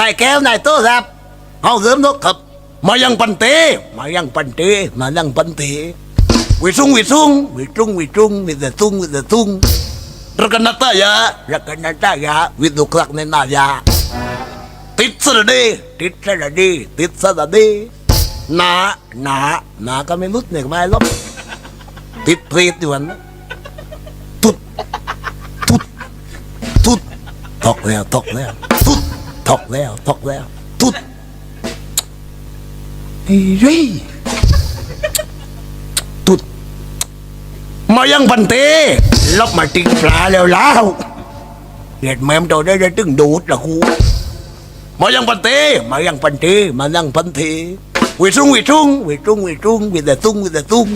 นายแก้วนายโตครับเอาเริ่มนกครับ มายังปันเตมายังปันเตมายังปันเตวิสุงวิสุงวิสุงวิสุงวิสุงวิสุงรักนัตายารักนัตายาวิดุคลักในนายาติดสระดีติดสระดีติดสระดีนาหนานาก็ไม่มุดเนี่ยไม่ลบติดเพลีดอยู่วันนะทุดทุดทุดตกแล้วตกแล้ว ทุดตกแล้วตกแล้วทุดเฮ้ยตุดมายังพันเตลบมาติงปลาแล้วแล้วเด็ดแมมตัวได้ได้ตึงดูดละคูมายังพันเตมายังพันเตมายังพันเตวิสุงวิสุงวิสุงวิสุงวิเดตุงวิเดตุง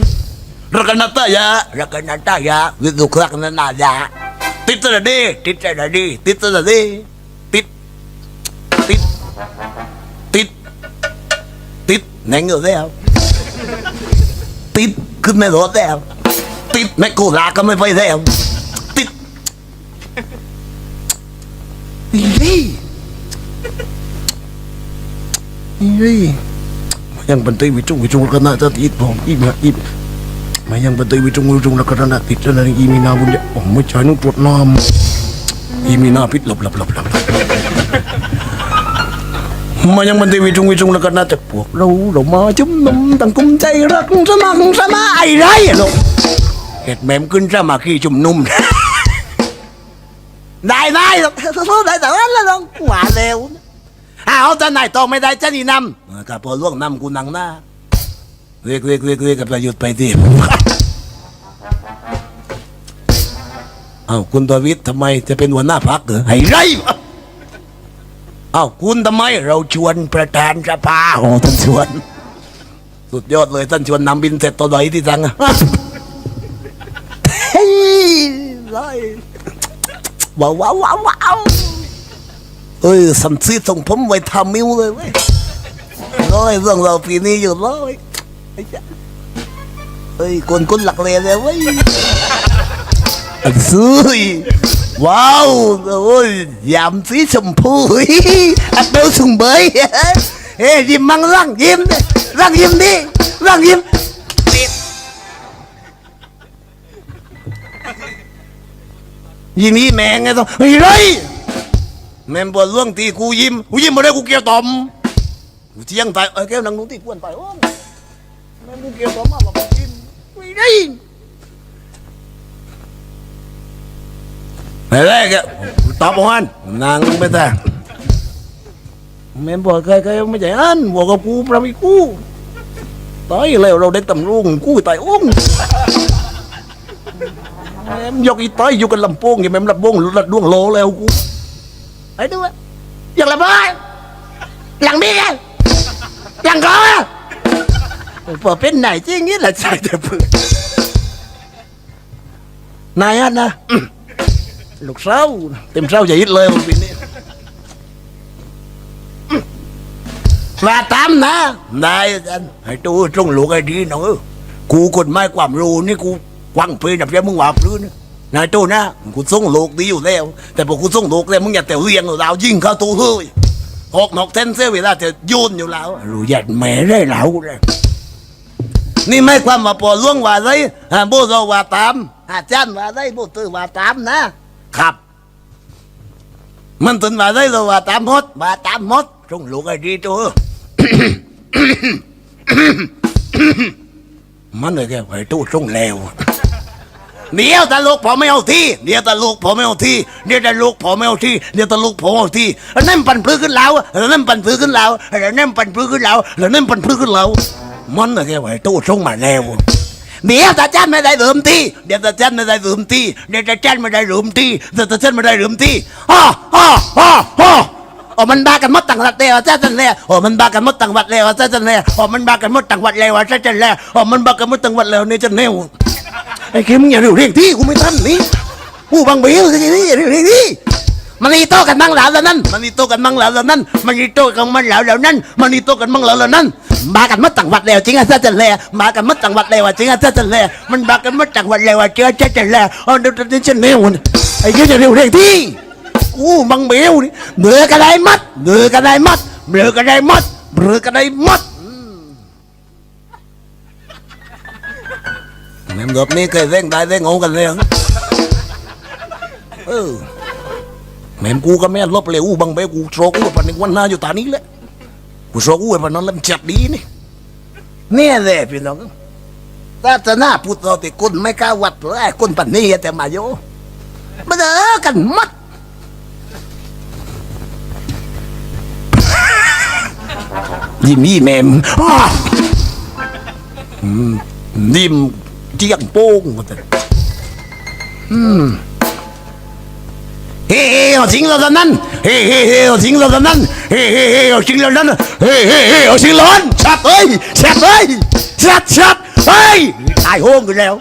รักนัตายารักนัตายาวิดุครักนันายาติดสระดีติดสระดีติดสระดี น่งอยู่แล้ว ติดขึ้นไม่รถแล้ว ติดไม่กูลาก็ไม่ไปแล้ว ติดอีอีมายังบันทึกวิจุงวิจุงก็น่าจะติดผมอีมาอีมายังบันทึกวิจุงวิจุงแล้วก็น่าติดแล้วนะอีมีนาบุญเนี่ยโอ้ไม่ใช่นุ่งตรวจน้ำอีมีนาพิษหลบหลบหลบหลบ มายังบันทึกวิจุงวิจุงแล้วก็น่าจะพวกเราเรามาจุ่มนมตั้งกุมใจรักสมัครสมาไอ้ไรอะลูกเห็ดแมมขึ้นสมาขี้จุ่มนุ่ม ได้ได้หรอกได้แต่ว่าแล้วน้องหวานเร็วอ้าวจะไหนายตองไม่ได้จะนี่นำกับพอล่วงนำกูนังหน้าเรียกเรียกเรียกเรียกกับประยุทธ์ไปดิอ้าคุณตวิทย์ทำไมจะเป็นหัวหน้าพักเหรอไอ้ไร อ้าวคุณทำไมเราชวนประธานสภาโอ้ท่านชวน สุดยอดเลยท่านชวนนำบินเสร็จตัวไหนที่สั่งอะเฮ้ยไรว้าวว้าวว้าวว้าวเอ้ยสัมซีส่งผมไว้ทำมิวเลยเว้ยร้อยเรื่องเราปีนี้อยู่ร้อยไอ้เจ้าเอ้ยคนคนหลักเลยเลยเว้ยอันซื้อ ว้าวโอ้ยยำสีชมพูอัดเบลสุงเบยเฮ้ยยิ้มมังร่างยิ้มร่างยิ้มดิร่างยิ้มยิงนี้แมงไงต้องเฮ้ยไรแม่งบนเรื่องตีกูยิ้มกูยิ้มมาได้กูเกี่ยวตอมกูเที่ยงตายเออแก้วนังนู้นตีกวนตายโอ้แม่งกูเกี่ยวตอมมาบอกยิ้มเฮ้ยไรไม่ได้ แกตอบมันนางไม่ได้แม่บอกใครๆไม่ใช่อันบอกกับกูประมีกูตายแล้วเราได้ตำรวจกูตายโอ้งแม่มยกอีต้อยอยู่กันลำโพงอย่างแม่มลำโพงลัดดวงโลแล้วกูไอ้ดูวะอย่างละบ้าหลังเบี้ยหลังก้อพอเป็นไหนจริงนี่แหละใช่แต่เพื่อนนายอันนะ ลูกเศร้าเต็มเศร้าใหญ่ยิดเลยปีนี้มาตามนะนายอันให้ตู้จงลูกไอ้ดีน้องเออกูกฎหมายความรู้นี่กูกวางเพลินแบบนี้มึงว่าพลื้นนายโตนะกูส่งโลกดีอยู่แล้ว แต่พอกูส่งโลกแล้วมึงอย่าแต่เรียงเรายิงเข้าตัวเฮ้ยหกนกเส้นเสียเวลาจะโยนอยู่แล้วรู้ยัดแม่ได้แล้วเลยนี่ไม่ความว่าปอล่วงว่าไรฮะโบเราว่าตามอาจารย์ว่าไรโบตือว่าตามนะ ครับ มันตึนว่าไรเราว่าตามมดว่าตามมดส่งลูกไอ้ดีตัว มันเลยแกไปตู้ส่งแล้วเดี๋ยวตาลูกผมไม่เอาที่เดี๋ยวตาลูกผมไม่เอาที่เดี๋ยวตาลูกผมไม่เอาที่เดี๋ยวตาลูกผมเอาที่แล้วนั่นปั่นพื้นขึ้นแล้วแล้วนั่นปั่นพื้นขึ้นแล้วแล้วนั่นปั่นพื้นขึ้นแล้วแล้วนั่นปั่นพื้นขึ้นแล้วมันเลยแกไปตู้ส่งมาแล้ว เดี๋ยวตาจันไม่ได้ลืมที่เดี๋ยวตาจันไม่ได้ลืมที่เดี๋ยวตาจันไม่ได้ลืมที่เดี๋ยวตาจันไม่ได้ลืมที่ฮ่าฮ่าฮ่าฮ่าโอ้มันบากันหมดต่างวัดแล้วจ้าจันแล้วโอ้มันบากันหมดต่างวัดแล้วจ้าจันแล้วโอ้มันบากันหมดต่างวัดแล้วจ้าจันแล้วโอ้มันบากันหมดต่างวัดแล้วนี่จันแล้วไอ้เข็มมึงอย่าเรียกที่กูไม่ทันนี่กูบางเบี้ยวกันนี่อย่าเรียกที่มันนี่โตกันมั่งแล้วแล้วนั่นมันนี่โตกันมั่งแล้วแล้วนั่นมันนี่โตกันมั่งแล้วแล้วนั่นมันนี่โตกันมั่งแล้วแล้วนั่น บากันมดต่างวัดแล้วจริงอะจ้าจันแล้วบากันมดต่างวัดแล้วจริงอะจ้าจันแล้วมันบากันมดต่างวัดแล้วเจ้าจ้าจันแล้วโอ้เดี๋ยวเดี๋ยวจันแล้วไอ้เจ้าจะเร็วเรียกที่อู้บังเบลนี่เบือกันได้มัดเบือกันได้มัดเบือกันได้มัดเบือกันได้มัดแม่งแบบนี้เคยเร่งได้เร่งเอากันเลยเหรออแม่งกูก็แม่ลบเลยอู้บังเบลกูโชกอู้ปันหนึ่งวันหน้าอยู่ตานี้แหละ กูโชกอู้ปันนั้นเล่มจัดดีนี่เนี่ยแหละพี่น้องศาสนาพุทธเราติกุนไม่กล้าวัดเลยกุนปันนี้แต่มาโยมาเด้อกันมัดยิ้มยี่แมมยิ้มเจียงโป้งหมดเลยอืม เฮ้เฮ้เอาจริงแล้วตอนนั้นเฮ้เฮ้เฮ้เอาจริงแล้วตอนนั้นเฮ้เฮ้เฮ้เอาจริงแล้วนั้นเฮ้เฮ้เฮ้เอาจริงแล้วนั้นชับเอ้ยชับเอ้ยชับชับเฮ้ยตายโหงกันแล้ว